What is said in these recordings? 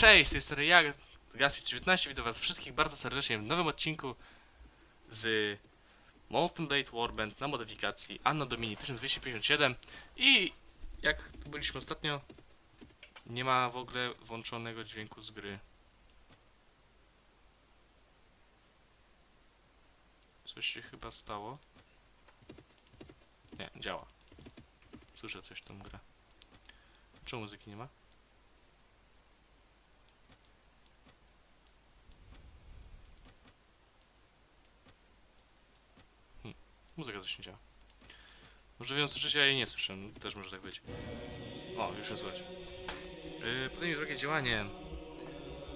Cześć, tej strony ja, Gasfis19, witam was wszystkich bardzo serdecznie w nowym odcinku z Molten Blade Warband na modyfikacji Anno Domini 1257 i jak byliśmy ostatnio, nie ma w ogóle włączonego dźwięku z gry. Coś się chyba stało. Nie, działa. Słyszę coś tą grę. Czemu muzyki nie ma? Muzyka coś nie działa. Może wy ją słyszycie, a jej nie słyszę. No, Też może tak być. O, już ją słychać. Yy, podejmij drogie działanie.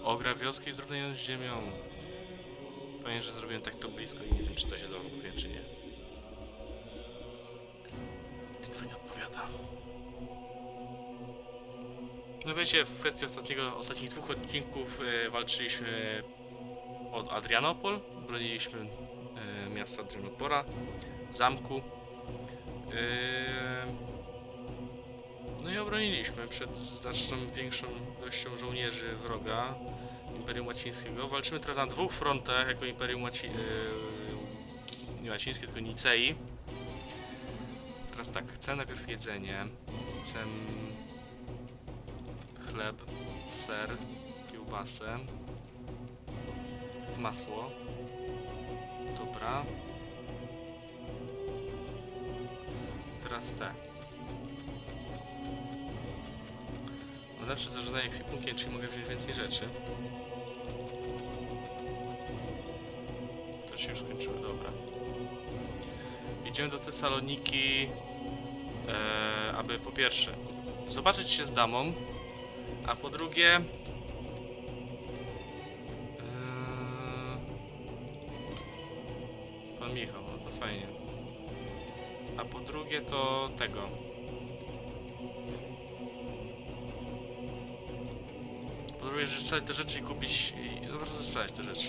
Ogra wioski i z ziemią. Pamiętam, że zrobiłem tak to blisko i nie wiem, czy coś się załapuje, czy nie. Bitwa nie odpowiada. No wiecie, w kwestii ostatniego, ostatnich dwóch odcinków e, walczyliśmy od Adrianopol, broniliśmy e, miasta Adrianopora, zamku. E, no i obroniliśmy przed znaczną większą ilością żołnierzy wroga Imperium Łacińskiego. Walczymy teraz na dwóch frontach jako Imperium Łaci... E, nie Łacińskie, tylko Nicei. Teraz tak, chcę najpierw jedzenie, chcę chleb, ser, kiełbasę, masło. Dobra. Teraz te. Najlepsze zarządzanie ekwipunkiem, czyli mogę wziąć więcej rzeczy. To się już skończyło, dobra. Idziemy do Tesaloniki, e, aby po pierwsze zobaczyć się z damą, a po drugie tego. Że sprzedać te rzeczy i kupić. I, po prostu sprzedać te rzeczy.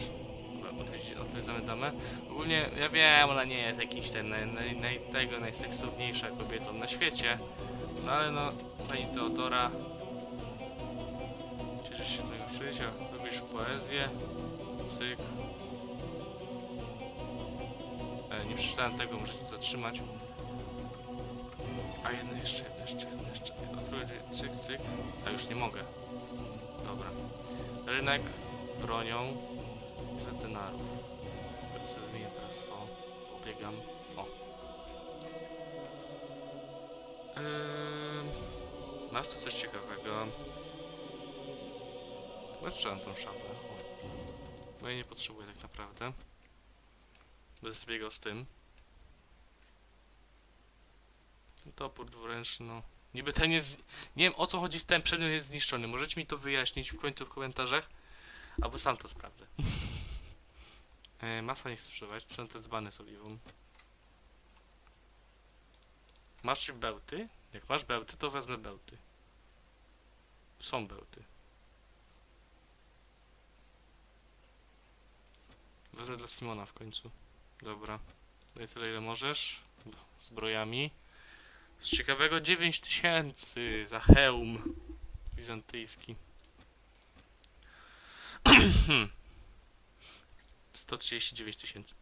Dobra, damę. Ogólnie ja wiem, ona nie jest jakiś ten naj, naj, naj, tego najseksowniejsza kobietą na świecie. No ale no, pani Teodora. Cieszysz się z mojego przyjścia, lubisz poezję. Cyk. E, nie przeczytałem tego, się zatrzymać. A jedno jeszcze, jedno jeszcze, jedno jeszcze. A drugie, cyk, cyk. A już nie mogę. Dobra. Rynek bronią sobie wymienię teraz to. Pobiegam. O. Ehm, masz tu coś ciekawego? Chyba sprzedam tą szapę. O. Bo nie potrzebuję tak naprawdę. Będę sobie biegał z tym. Ten topór dwuręczny, no. Niby ten jest... Nie wiem o co chodzi z tym przedmiot jest zniszczony. Możecie mi to wyjaśnić w końcu w komentarzach? Albo sam to sprawdzę. e, masła nie chcę sprzedawać. Trzeba te dzbany z oliwą. Masz bełty? Jak masz bełty, to wezmę bełty. Są bełty. Wezmę dla Simona w końcu. Dobra. Daj tyle ile możesz. Zbrojami. Z ciekawego 9000 za hełm bizantyjski. 139 tysięcy.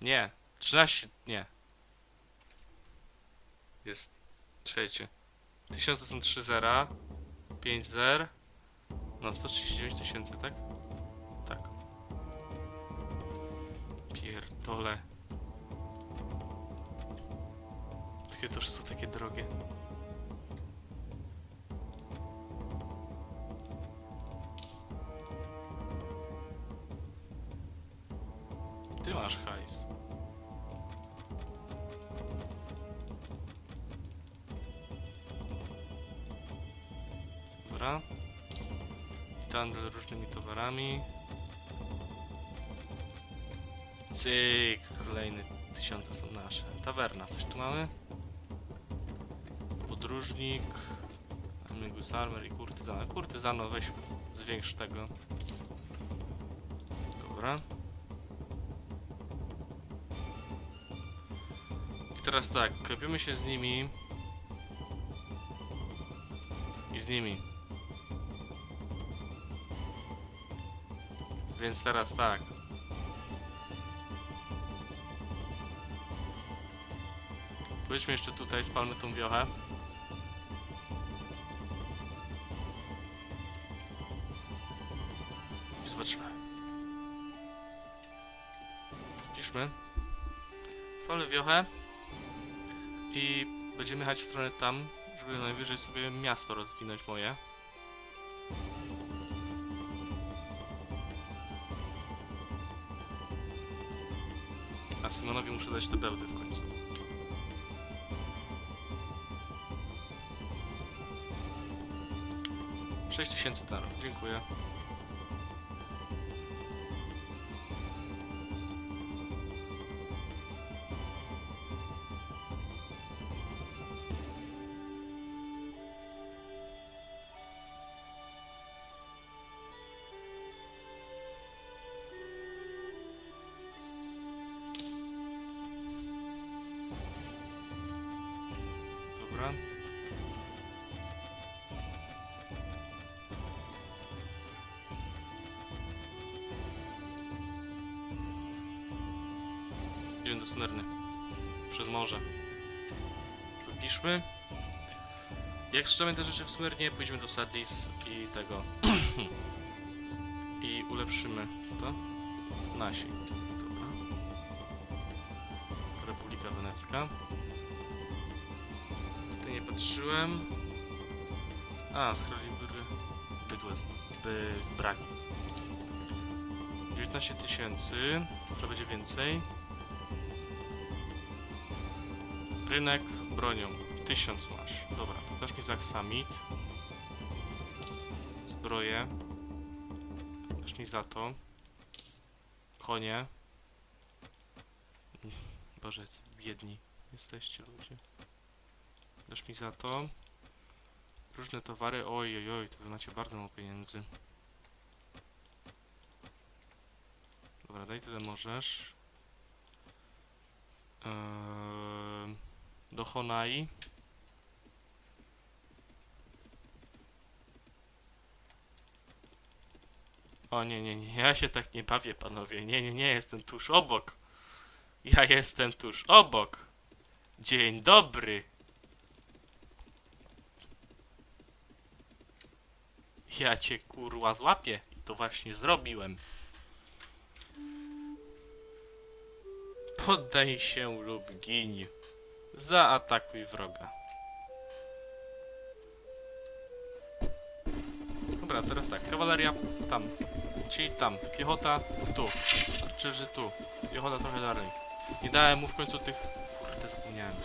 Nie. 13. Nie. Jest trzecie. 1000 to są 3 zera. 5 zer. No 139 tysięcy, tak? Tak. Pierdole. Takie to są takie drogie. Ty masz hajs. Dobra. I handel różnymi towarami. Cyk, kolejne tysiące są nasze. Tawerna, coś tu mamy? Podróżnik. Amigus Armor i kurtyzana. Kurtyzano, weź zwiększ tego. Dobra. I teraz tak, klepiemy się z nimi. I z nimi. Więc teraz tak. Pójdźmy jeszcze tutaj, spalmy tą wiochę. Spalmy wiochę. I będziemy jechać w stronę tam, żeby najwyżej sobie miasto rozwinąć moje. A Symonowi muszę dać te bełty w końcu. Tysięcy tarów, dziękuję. Dobra. Idziemy do Snerny. Przez morze. Zapiszmy. Jak sprzedamy te rzeczy w Smyrnie, pójdziemy do Sadis i tego. I ulepszymy. Co to? Nasi. Dobra. Republika Wenecka. Nie patrzyłem. A, Kralibry. Bydłe z, by, z braki. 19 tysięcy. To będzie więcej. Rynek bronią. 1000 masz. Dobra, to dasz mi za aksamit. Zbroję. Dasz mi za to. Konie. Boże, biedni jesteście ludzie. Dasz mi za to. Różne towary. Oj, oj, oj, to wy macie bardzo mało pieniędzy. Dobra, daj tyle możesz. Eee, do Honai. O nie, nie, nie, ja się tak nie bawię, panowie. Nie, nie, nie, jestem tuż obok. Ja jestem tuż obok. Dzień dobry. Ja cię kurła złapię. I to właśnie zrobiłem. Poddaj się lub giń. Zaatakuj wroga. Dobra, teraz tak. Kawaleria tam. Ci tam. Piechota tu. Archerzy tu. Piechota trochę dalej. Nie dałem mu w końcu tych... Kurde, zapomniałem.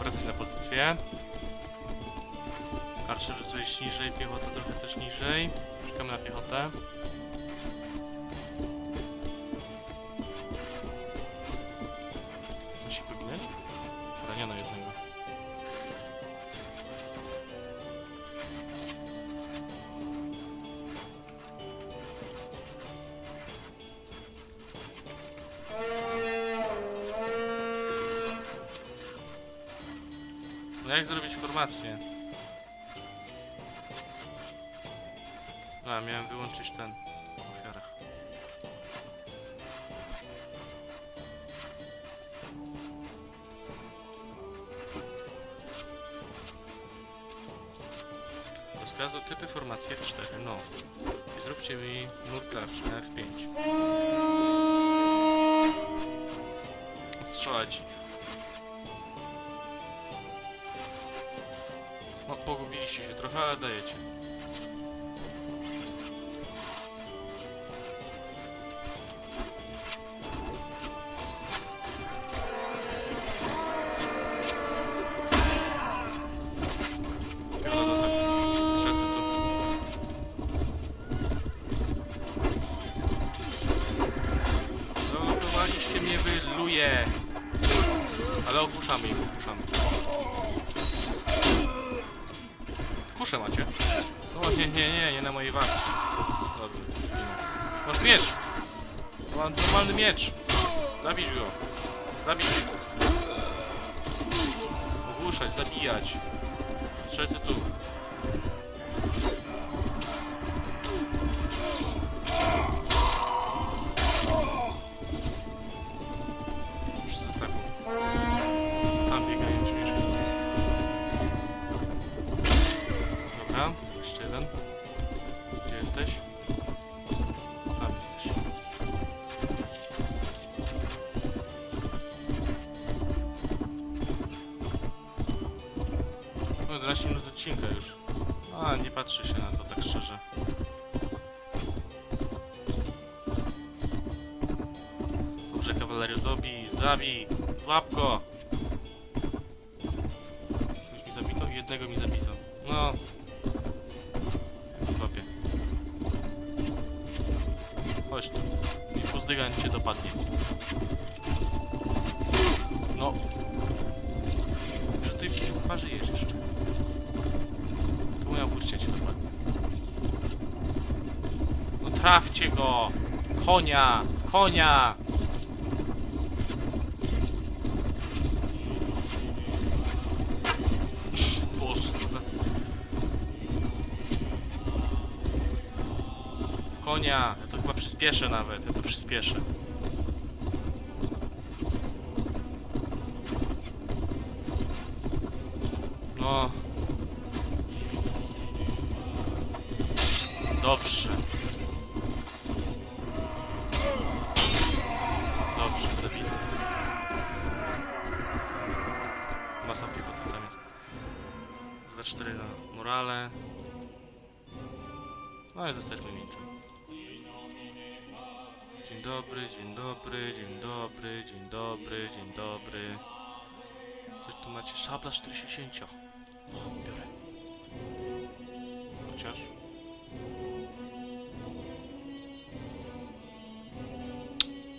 Wracać na pozycję. Archerzy coś niżej, piechota trochę też niżej. Czekamy na piechotę. Formację? A, miałem wyłączyć ten w ofiarach. Rozkazu typy formacji F4, no. I zróbcie mi mur tarczy na F5. Strzelać. Męczycie się trochę, ale dajecie. No, się. Ale ogłuszamy ich, ogłuszamy. Kuszę macie. O nie, nie, nie, nie na mojej warcie. Dobrze. Masz miecz! Mam normalny miecz! Zabić go! Zabić! Ogłuszać, zabijać. Strzelcy tu. Odcinka już. A, nie patrzy się na to tak szczerze. Dobrze, kawalerio, dobij, zabij, złap go! Już mi zabito? Jednego mi trafcie go! W konia! W konia! Boże, co za... W konia! Ja to chyba przyspieszę nawet, ja to przyspieszę. No. Dobrze. No i zostaliśmy miejscem. Dzień dobry, dzień dobry, dzień dobry, dzień dobry, dzień dobry. Coś tu macie? Szabla 40. O, biorę. Chociaż.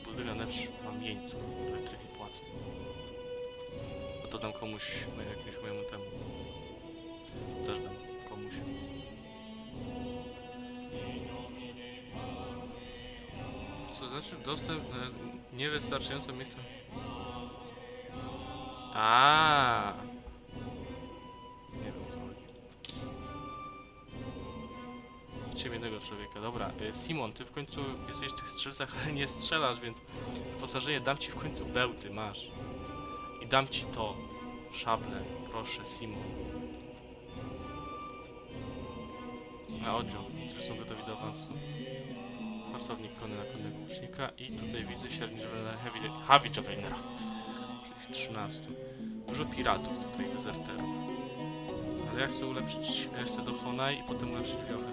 Buzdyga lepszy mam jeńców, których nie płacę. A to dam komuś, jakiemuś mojemu temu. Też dam Znaczy dostęp na niewystarczające miejsce? A. Nie wiem co chodzi. Chciałem jednego człowieka. Dobra, e, Simon, ty w końcu jesteś w tych strzelcach, ale nie strzelasz, więc wyposażenie dam ci w końcu bełty, masz. I dam ci to. Szable, proszę, Simon. A oddział, którzy są gotowi do awansu. Harcownik konny na konnego łucznika i tutaj widzę średni javeliner, heavy, javelinera. Czyli 13. Dużo piratów tutaj, dezerterów. Ale ja chcę ulepszyć, ja chcę do Honai i potem ulepszyć wiochy.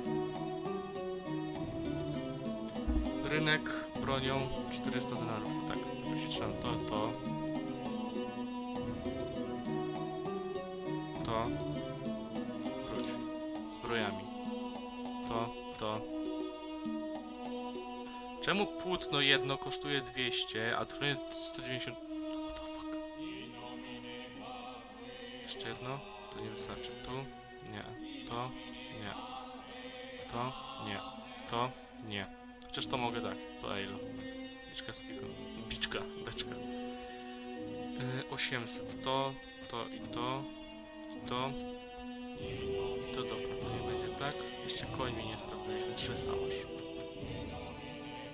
Rynek bronią 400 denarów, to tak. To się trzeba to, to. To. Wróć. Zbrojami. To, to. Czemu płótno jedno kosztuje 200, a trudnie 190? What the fuck? Jeszcze jedno? To nie wystarczy. Tu? Nie. To? Nie. To? Nie. To? Nie. Chociaż to mogę dać. To ale. Biczka z piwem. Biczka, beczka. Yy, 800. To, to i to. I to. I to dobra. To nie będzie tak. Jeszcze koń mi nie sprawdzaliśmy. 300 masz.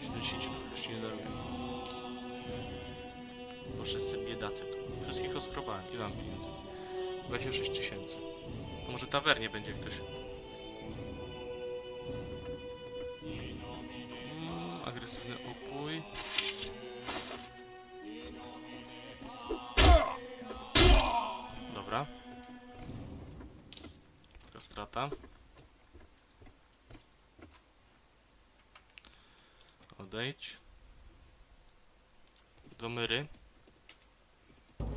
72 już ci nie daruję. Proszę sobie biedacy tu. Wszystkich oskrobałem. Ile mam pieniędzy? 26 tysięcy. Może tawernie będzie ktoś. Mm, agresywny upój. Dobra. Taka strata. Odejdź. Do myry.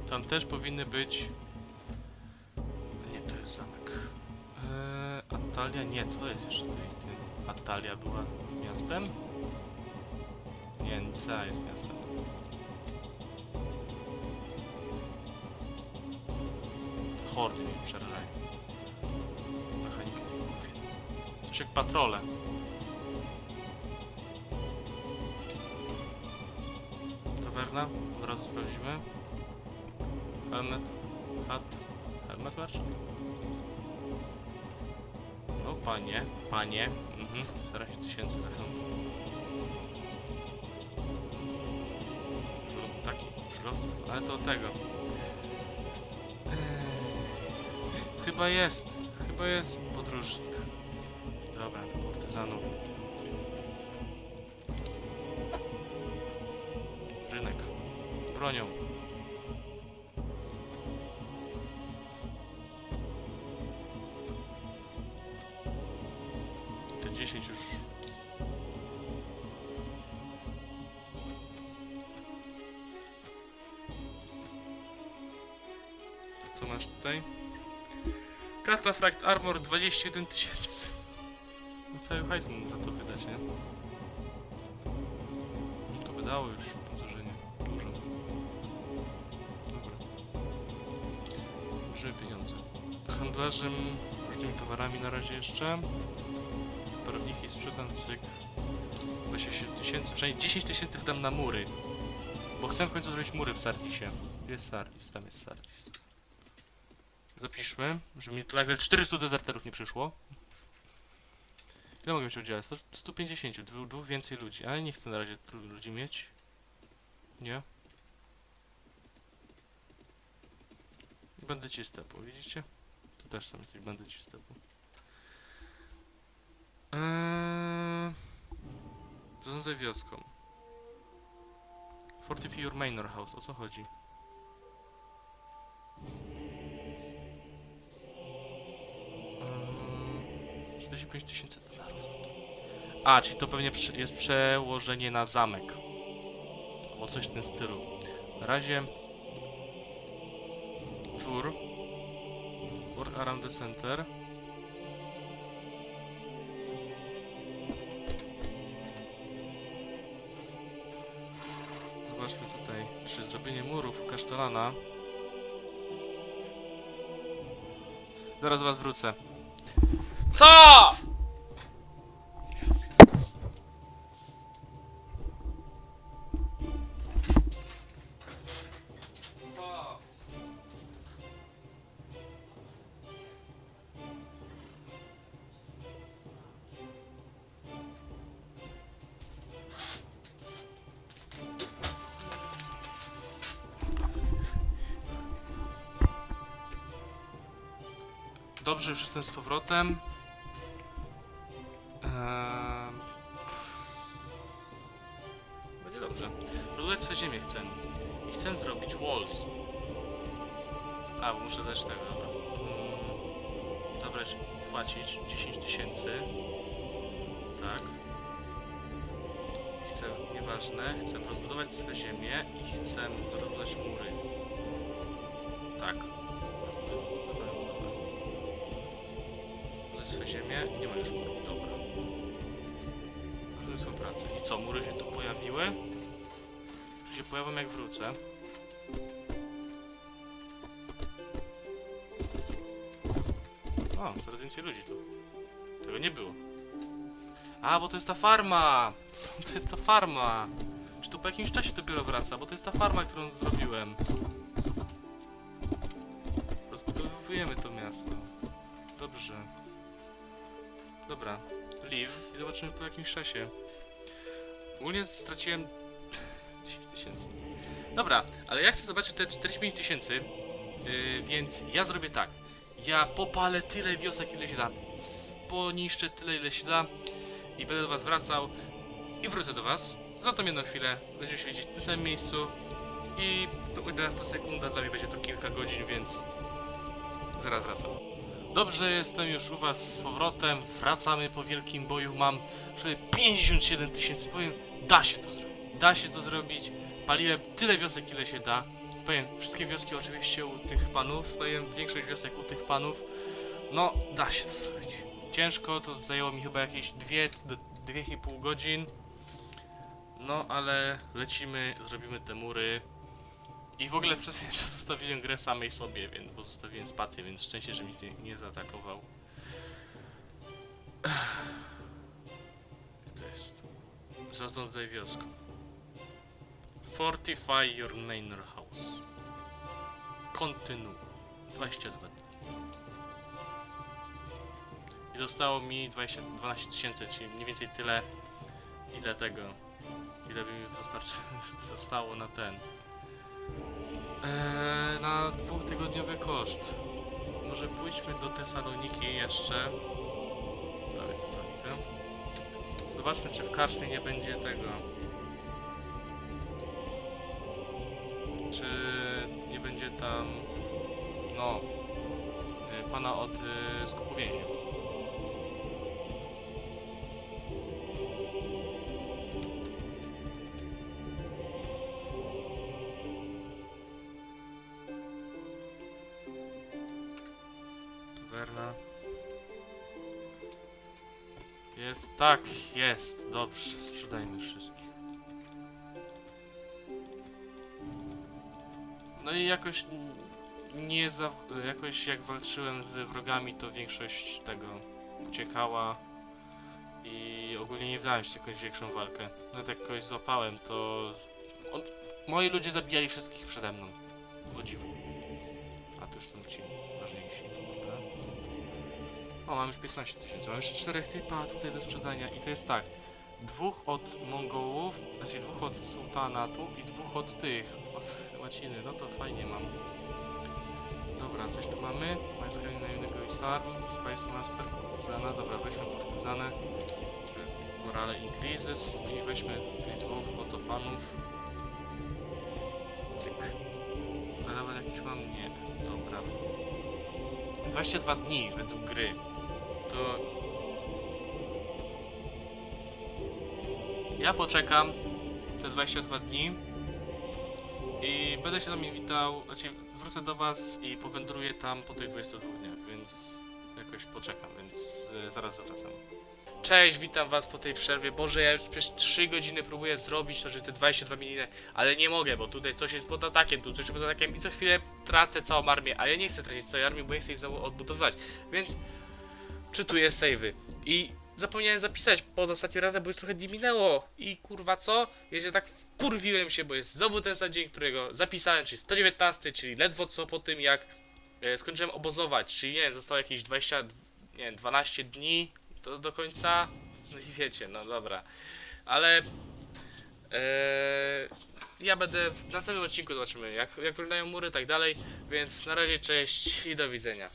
Tam też powinny być... Nie, to jest zamek. Eee, Atalia? Nie, co jest jeszcze tutaj? Atalia była miastem? Nie, Nicea jest miastem. Hordy mnie przerażają. Mechanikę tych. Coś jak patrole. Tawerna, od razu sprawdzimy. Helmet, hat, helmet merchant. No panie, panie, mhm, 14 tysięcy za chwilę. Taki, żurowce, ale to tego. Eee, chyba jest, chyba jest podróżnik. Dobra, to kurtyzanu. Bronią. Te 10 już. Co masz tutaj? Karta Fract Armor 21 tysięcy. No cały hajs mógł na to wydać, nie? No To wydało już. Dużo. Bierzemy pieniądze. Handlarzem różnymi towarami na razie jeszcze. Parowniki sprzedam, cyk. 27 tysięcy, przynajmniej 10 tysięcy wydam na mury. Bo chcę w końcu zrobić mury w Sardisie. Jest Sardis, tam jest Sardis. Zapiszmy, że mi tu nagle 400 dezerterów nie przyszło. Ile mogę mieć udziałać? 100, 150, dwóch, więcej ludzi, ale nie chcę na razie ludzi mieć. Nie. Bandyci stepu, widzicie? Tu też są jacyś bandyci stepu. Eee... Zarządzaj wioską. Fortify your manor house, o co chodzi? Eee, 45 tysięcy dolarów. A, czyli to pewnie jest przełożenie na zamek. Albo coś w tym stylu. Na razie... Dwór. Work around the center. Zobaczmy tutaj, czy zrobienie murów kasztelana. Zaraz was wrócę. Co? Dobrze, już jestem z powrotem. Eee... Będzie dobrze. Budować swoje ziemię chcę. I chcę zrobić walls. A, bo muszę dać tego, dobra. Mm, Zabrać, płacić 10 tysięcy. Tak. Chcę, nieważne, chcę rozbudować swoje ziemię i chcę rozbudować mury. Ziemię, nie ma już murów, dobra. Rozbudować swoją pracę. I co, mury się tu pojawiły? Czy się pojawią jak wrócę? O, coraz więcej ludzi tu. Tego nie było. A, bo to jest ta farma! Co, To jest ta farma! Czy tu po jakimś czasie dopiero wraca? Bo to jest ta farma, którą zrobiłem. Rozbudowujemy to miasto. Dobrze. Dobra. Leave i zobaczymy po jakimś czasie. Ogólnie straciłem 10 tysięcy. Dobra, ale ja chcę zobaczyć te 45 tysięcy, yy, więc ja zrobię tak. Ja popalę tyle wiosek, ile się da. Poniszczę tyle, ile się da. I będę do was wracał. I wrócę do was. Za tą jedną chwilę. Będziemy się widzieć w tym samym miejscu. I to 11 sekunda, dla mnie będzie to kilka godzin, więc zaraz wracam. Dobrze, jestem już u was z powrotem. Wracamy po wielkim boju. Mam sobie 57 tysięcy. Powiem, da się to zrobić. Da się to zrobić. Paliłem tyle wiosek, ile się da. Powiem, wszystkie wioski oczywiście u tych panów. Powiem, większość wiosek u tych panów. No, da się to zrobić. Ciężko, to zajęło mi chyba jakieś 2 do 2,5 godzin. No, ale lecimy, zrobimy te mury. I w ogóle przez chwilę zostawiłem grę samej sobie, więc bo zostawiłem spację, więc szczęście, że mnie nie, nie zaatakował. To jest? Zarządzaj wioską. Fortify your manor house. Kontynuuj. 22 dni. I zostało mi 20, 12 tysięcy, czyli mniej więcej tyle, ile tego, ile by mi wystarczy, zostało na ten. Eee, na dwutygodniowy koszt. Może pójdźmy do Tesaloniki jeszcze. To jest Tesalonika. Zobaczmy, czy w karczmie nie będzie tego. Czy nie będzie tam. No. y, Pana od y, skupu więźniów. Jest, tak, jest. Dobrze, sprzedajmy wszystkich. No i jakoś nie za, jakoś jak walczyłem z wrogami, to większość tego uciekała i ogólnie nie wdałem się w jakąś większą walkę. Nawet jak kogoś złapałem, to on, moi ludzie zabijali wszystkich przede mną. O dziwu. A to już są ci. O, mam już 15 tysięcy. Mam jeszcze czterech typa tutaj do sprzedania i to jest tak. Dwóch od Mongołów, znaczy dwóch od sułtanatu i dwóch od tych, od łaciny. No to fajnie mam. Dobra, coś tu mamy. Mańska najemnego Isarm, Spice Master, kurtyzana. Dobra, weźmy kurtyzanę. Morale Increases i weźmy tych dwóch oto panów. Cyk. A level jakiś mam? Nie. Dobra. 22 dni według gry. To... Ja poczekam te 22 dni i będę się wami witał, znaczy wrócę do was i powędruję tam po tych 22 dniach, więc jakoś poczekam, więc e, zaraz wracam. Cześć, witam was po tej przerwie. Boże, ja już przez 3 godziny próbuję zrobić to, że te 22 mininy, ale nie mogę, bo tutaj coś jest pod atakiem, tu coś jest pod atakiem i co chwilę tracę całą armię, a ja nie chcę tracić całej armii, bo ja chcę jej znowu odbudowywać, więc czytuję savey? I zapomniałem zapisać pod ostatnim razem, bo już trochę dni minęło i kurwa co? Ja się tak wkurwiłem się, bo jest znowu ten sam dzień, którego zapisałem, czyli 119, czyli ledwo co po tym jak e, skończyłem obozować, czyli nie wiem, zostało jakieś 20, nie wiem, 12 dni do, do końca, no i wiecie, no dobra, ale e, ja będę w następnym odcinku zobaczymy jak, jak wyglądają mury i tak dalej, więc na razie cześć i do widzenia.